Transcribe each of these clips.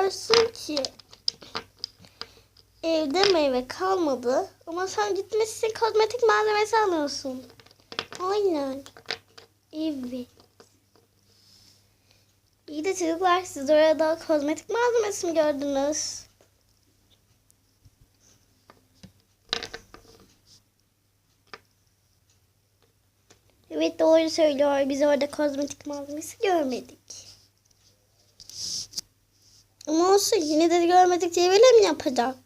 diyorsun ki evde meyve kalmadı ama sen gitmişsin kozmetik malzemesi alıyorsun. Aynen. Evet. İyi de çocuklar siz orada kozmetik malzemesi mi gördünüz? Evet doğru söylüyor. Biz orada kozmetik malzemesi görmedik. Ama olsun yine de görmedik diye böyle mi yapacak?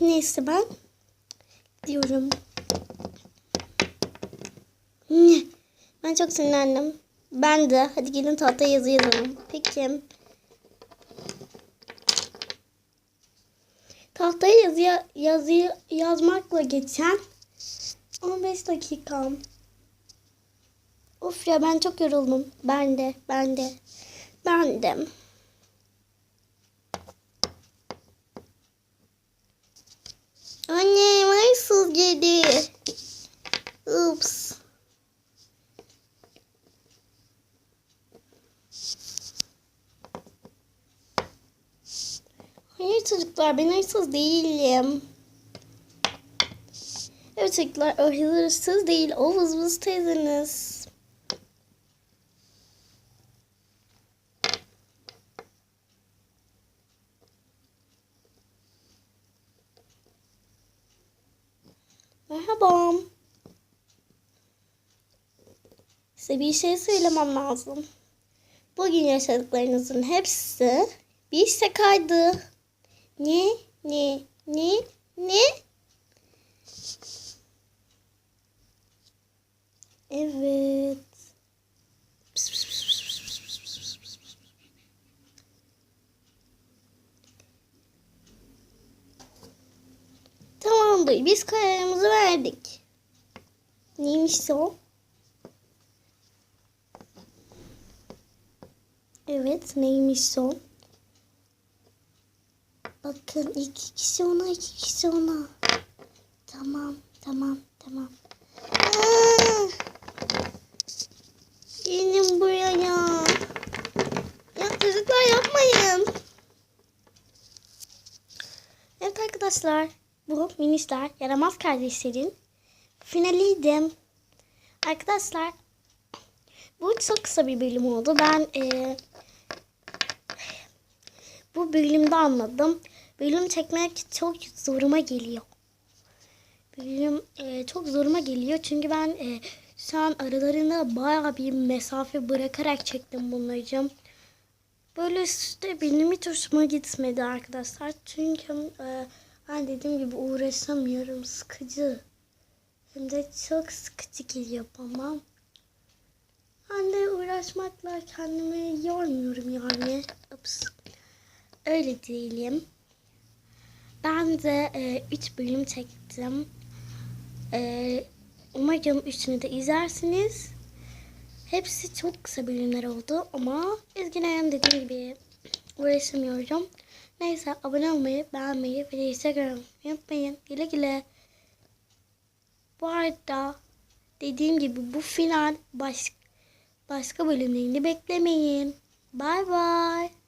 Neyse ben diyorum. Ben çok sinirlendim. Ben de. Hadi gelin tahtaya yazı yazalım. Peki. Tahtaya yazı, yazıyı yazmakla geçen 15 dakikam. Of ya ben çok yoruldum. Ben de, ben de, ben de. Anne, hırsız geldi. Ups. Çocuklar ben hırsız değilim. Evet çocuklar o hırsız değil o vız vız teyzeniz. Merhaba. Size bir şey söylemem lazım. Bugün yaşadıklarınızın hepsi bir şakaydı. Ne? Ne? Ne? Ne? Evet. Tamamdır. Biz kararımızı verdik. Neymiş o? Evet. Neymiş o? Bakın iki kişi ona, iki kişi ona. Tamam, tamam, tamam. Aa! Gelin buraya ya. Ya çocuklar yapmayın. Evet arkadaşlar. Bu minişler yaramaz kardeşlerin finaliydim. Arkadaşlar bu çok kısa bir bölüm oldu. Ben eee bu bölümde anladım. Bölüm çekmek çok zoruma geliyor. Bölüm e, çok zoruma geliyor çünkü ben e, şu an aralarında bayağı bir mesafe bırakarak çektim bunları. Böyle işte benim hiç hoşuma gitmedi arkadaşlar. Çünkü e, ben dediğim gibi uğraşamıyorum. Sıkıcı. Hem de çok sıkıcı geliyor bana. Ben de uğraşmakla kendimi yormuyorum yani. Ups. Öyle değilim. Ben de 3 e, bölüm çektim. E, umarım üçünü de izlersiniz. Hepsi çok kısa bölümler oldu ama üzgünüm dediğim gibi uğraşamıyorum. Neyse abone olmayı, beğenmeyi ve Instagram unutmayın. Güle güle. Bu arada dediğim gibi bu final baş, başka bölümlerini beklemeyin. Bye bye.